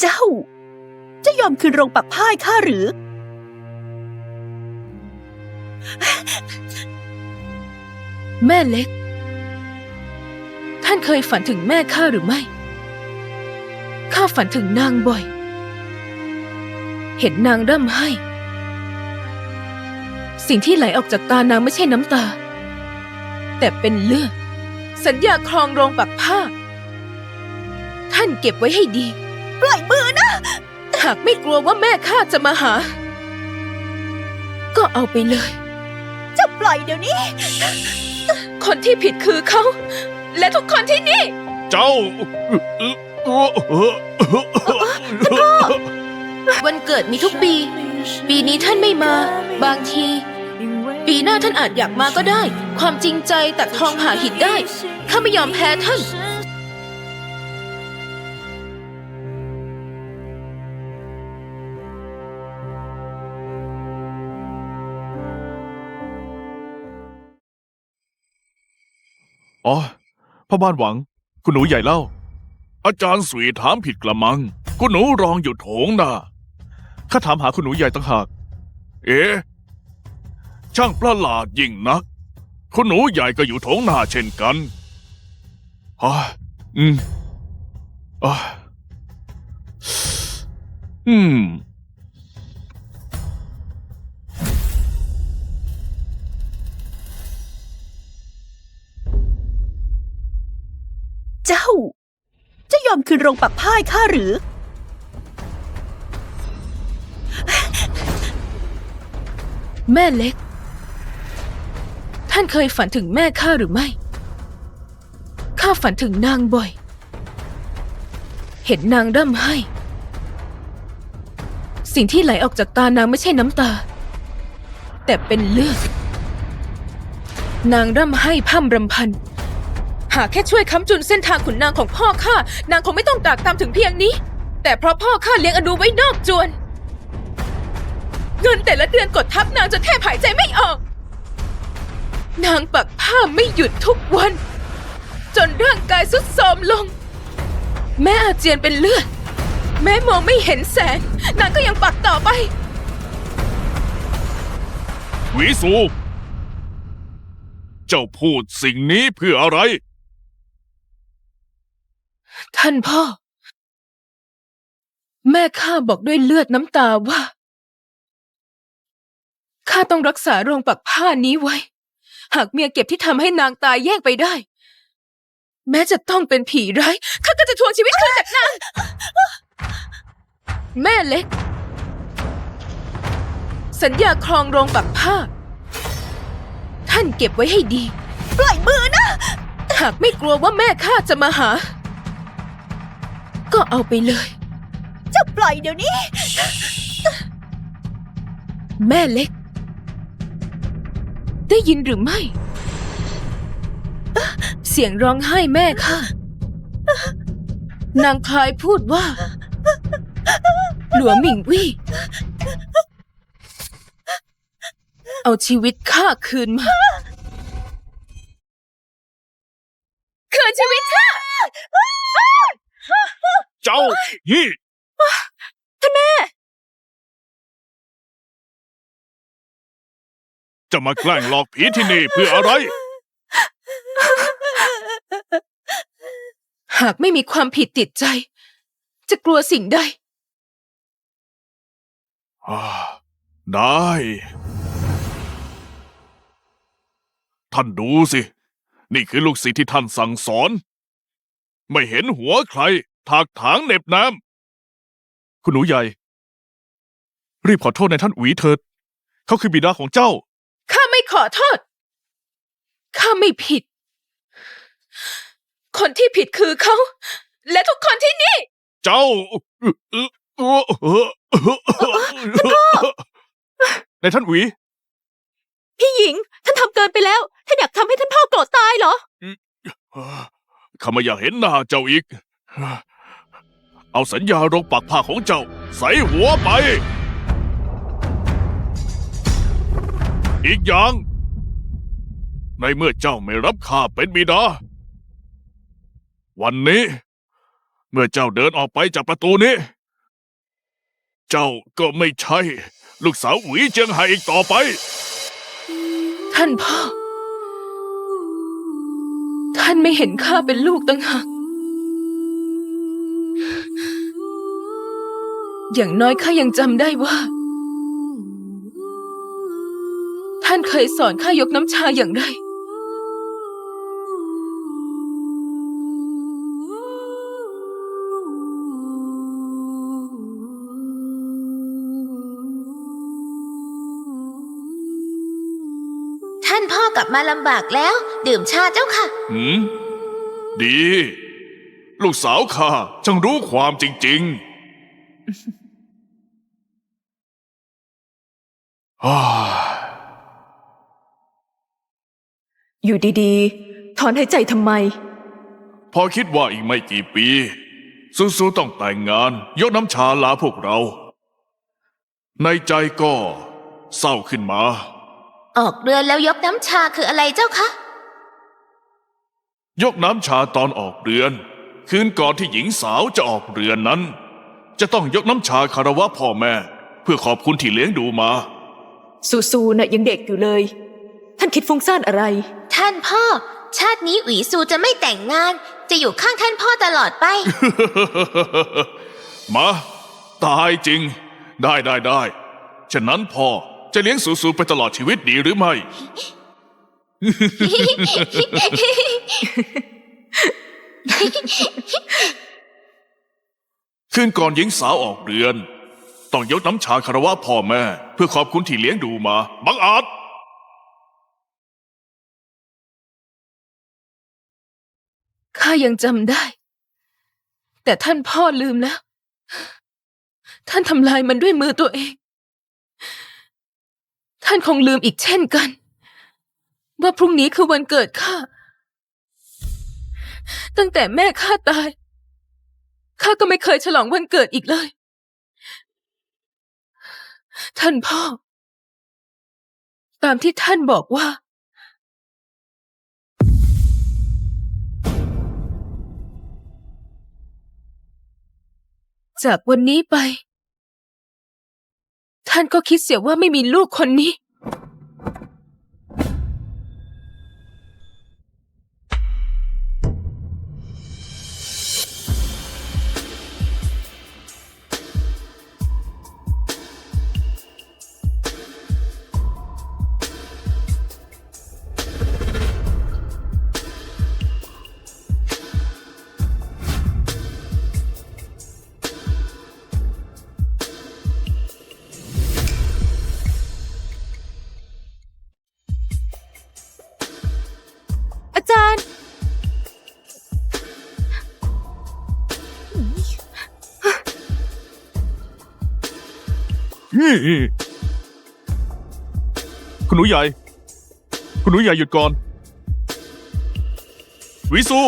เจ้า จะยอมคืนโรงปักผ้าให้ข้าหรือ แม่เล็ก ท่านเคยฝันถึงแม่ข้าหรือไม่ ข้าฝันถึงนางบ่อย เห็นนางร่ำไห้ สิ่งที่ไหลออกจากตานางไม่ใช่น้ำตา แต่เป็นเลือด สัญญาครองโรงปักผ้า ท่านเก็บไว้ให้ดี ปล่อยมือนะ หากไม่กลัวว่าแม่ข้าจะมาหา ก็เอาไปเลยเจ้าปล่อยเดี๋ยวนี้ คนที่ผิดคือเขา และทุกคนที่นี่ เจ้าวันเกิดมีทุกปี ปีนี้ท่านไม่มา บางที ปีหน้าท่านอาจอยากมาก็ได้ ความจริงใจตัดทองผ่าหินได้ข้าไม่ยอมแพ้ท่าน อ๋อพ่อบ้านหวัง คุณหนูใหญ่เล่า อาจารย์สวีถามผิดกระมัง คุณหนูรองอยู่โถงน่ะข้าถามหาคุณหนูใหญ่ตั้งหาก เอ๊ะช่างประหลาดยิ่งนัก คุณหนูใหญ่ก็อยู่โถงหน้าเช่นกันอ๋ออืมอ๋ออืม จ้า จะยอมคืนโรงปักผ้าให้ข้าหรือ แม่เล็ก ท่านเคยฝันถึงแม่ข้าหรือไม่ ข้าฝันถึงนางบ่อย เห็นนางร่ำไห้ สิ่งที่ไหลออกจากตานางไม่ใช่น้ำตา แต่เป็นเลือด นางร่ำไห้พร่ำรำพัน หากแค่ช่วยค้ำจุนเส้นทางขุนนางของพ่อข้านางคงไม่ต้องตากตามถึงเพียงนี้ แต่เพราะพ่อข้าเลี้ยงอนูไว้นอกจวน เงินแต่ละเดือนกดทับนางจนแทบหายใจไม่ออก นางปักผ้าไม่หยุดทุกวัน จนร่างกายสุดโทรมลง แม่อาเจียนเป็นเลือด แม่มองไม่เห็นแสงนางก็ยังปักต่อไปหวีสู เจ้าพูดสิ่งนี้เพื่ออะไร ท่านพ่อ แม่ข้าบอกด้วยเลือดน้ำตาว่า ข้าต้องรักษาโรงปักผ้านี้ไว้ หากเมียเก็บที่ทำให้นางตายแยกไปได้ แม้จะต้องเป็นผีร้าย ข้าก็จะทวงชีวิตคืนจากนาง แม่เล็ก สัญญาครองโรงปักผ้า ท่านเก็บไว้ให้ดี ปล่อยมือนะ หากไม่กลัวว่าแม่ข้าจะมาหา ก็เอาไปเลยจ้าปล่อยเดี๋ยวนี้ แม่เล็ก ได้ยินหรือไม่ เสียงร้องไห้แม่ค่ะ นางคลายพูดว่า หลวงหมิงวี่ เอาชีวิตข้าคืนมา คืนชีวิตข้า เจ้าฮี่ท่านแม่ จะมาแกล้งหลอกผีที่นี่เพื่ออะไร หากไม่มีความผิดติดใจ จะกลัวสิ่งใด อ่าได้ ท่านดูสิ นี่คือลูกศิษย์ที่ท่านสั่งสอน ไม่เห็นหัวใคร ถากถางเหน็บน้ำคุณหนูใหญ่ รีบขอโทษในท่านอุ๋ยเถิด เขาคือบิดาของเจ้า ข้าไม่ขอโทษ ข้าไม่ผิด คนที่ผิดคือเขา และทุกคนที่นี่ เจ้าในท่านอุ๋ยพี่หญิง ท่านทำเกินไปแล้ว ท่านอยากทำให้ท่านพ่อโกรธตายเหรอ ข้าไม่อยากเห็นหน้าเจ้าอีก เอาสัญญาโรงปักผ้าของเจ้า ใส่หัวไป อีกอย่าง ในเมื่อเจ้าไม่รับข้าเป็นบิดา วันนี้ เมื่อเจ้าเดินออกไปจากประตูนี้ เจ้าก็ไม่ใช่ ลูกสาวหวีเจียงไห่อีกต่อไป ท่านพ่อ ท่านไม่เห็นข้าเป็นลูกตั้งหาก อย่างน้อยข้ายังจำได้ว่า ท่านเคยสอนข้ายกน้ำชาอย่างไร ท่านพ่อกลับมาลำบากแล้ว ดื่มชาเจ้าค่ะ หืม ดี ลูกสาวข้าจังรู้ความจริง ๆ อ้ายอยู่ดีๆ ถอนหายใจทำไม พอคิดว่าอีกไม่กี่ปีซูๆต้องแต่งงาน ยกน้ำชาลาพวกเรา ในใจก็เศร้าขึ้นมา ออกเรือนแล้วยกน้ำชาคืออะไรเจ้าคะ ยกน้ำชาตอนออกเรือน คืนก่อนที่หญิงสาวจะออกเรือนนั้น จะต้องยกน้ำชาคารวะพ่อแม่ เพื่อขอบคุณที่เลี้ยงดูมา ซูซูน่ะยังเด็กอยู่เลย ท่านคิดฟุ้งซ่านอะไร ท่านพ่อ ชาตินี้หวีซูจะไม่แต่งงาน จะอยู่ข้างท่านพ่อตลอดไป มาตายจริง ได้ได้ได้ฉะนั้นพ่อจะเลี้ยงสูสูไปตลอดชีวิตดีหรือไม่ คืนก่อนหญิงสาวออกเรือน ต้องยกน้ำชาคารวะพ่อแม่ เพื่อขอบคุณที่เลี้ยงดูมา บังอาจ ข้ายังจำได้ แต่ท่านพ่อลืมแล้ว ท่านทำลายมันด้วยมือตัวเอง ท่านคงลืมอีกเช่นกัน ว่าพรุ่งนี้คือวันเกิดข้า ตั้งแต่แม่ข้าตาย ข้าก็ไม่เคยฉลองวันเกิดอีกเลย ท่านพ่อ ตามที่ท่านบอกว่า จากวันนี้ไป ท่านก็คิดเสียว่าไม่มีลูกคนนี้ คุณหนูใหญ่ คุณหนูใหญ่หยุดก่อน วิสู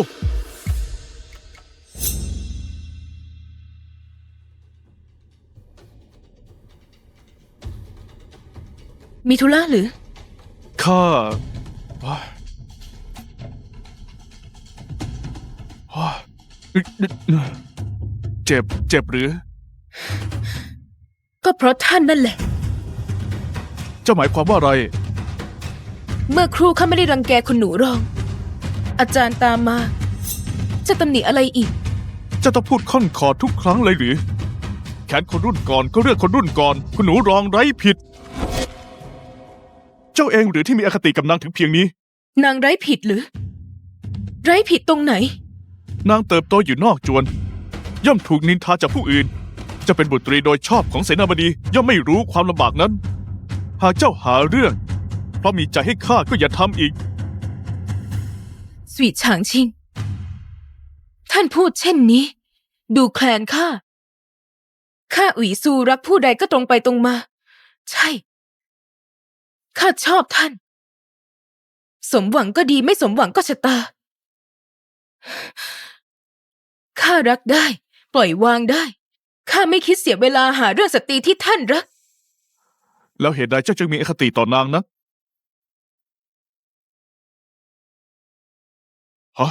มีธุระหรือ ข้าว้ายว้ายเจ็บ เจ็บหรือ ก็เพราะท่านนั่นแหละ เจ้าหมายความว่าอะไร เมื่อครูข้าไม่ได้รังแกคุณหนูรอง อาจารย์ตามมา จะตำหนิอะไรอีก เจะต้องพูดค่อนคอทุกครั้งเลยหรือ แขนคนรุ่นก่อนก็เลือกคนรุ่นก่อน คุณหนูรองไร้ผิด เจ้าเองหรือที่มีอคติกับนางถึงเพียงนี้ นางไร้ผิดหรือ ไร้ผิดตรงไหน นางเติบโตอยู่นอกจวน ย่อมถูกนินทาจากผู้อื่น จะเป็นบุตรีโดยชอบของเสนาบดีย่อมไม่รู้ความลำบากนั้น หากเจ้าหาเรื่อง เพราะมีใจให้ข้าก็อย่าทำอีก สวีฉางชิง ท่านพูดเช่นนี้ ดูแคลนข้า ข้าอุ๋ยซูรักผู้ใดก็ตรงไปตรงมา ใช่ ข้าชอบท่าน สมหวังก็ดีไม่สมหวังก็ชะตา ข้ารักได้ ปล่อยวางได้ ข้าไม่คิดเสียเวลาหาเรื่องสตรีที่ท่านรัก แล้วเหตุใดเจ้าจึงมีอคติต่อนางนะฮะ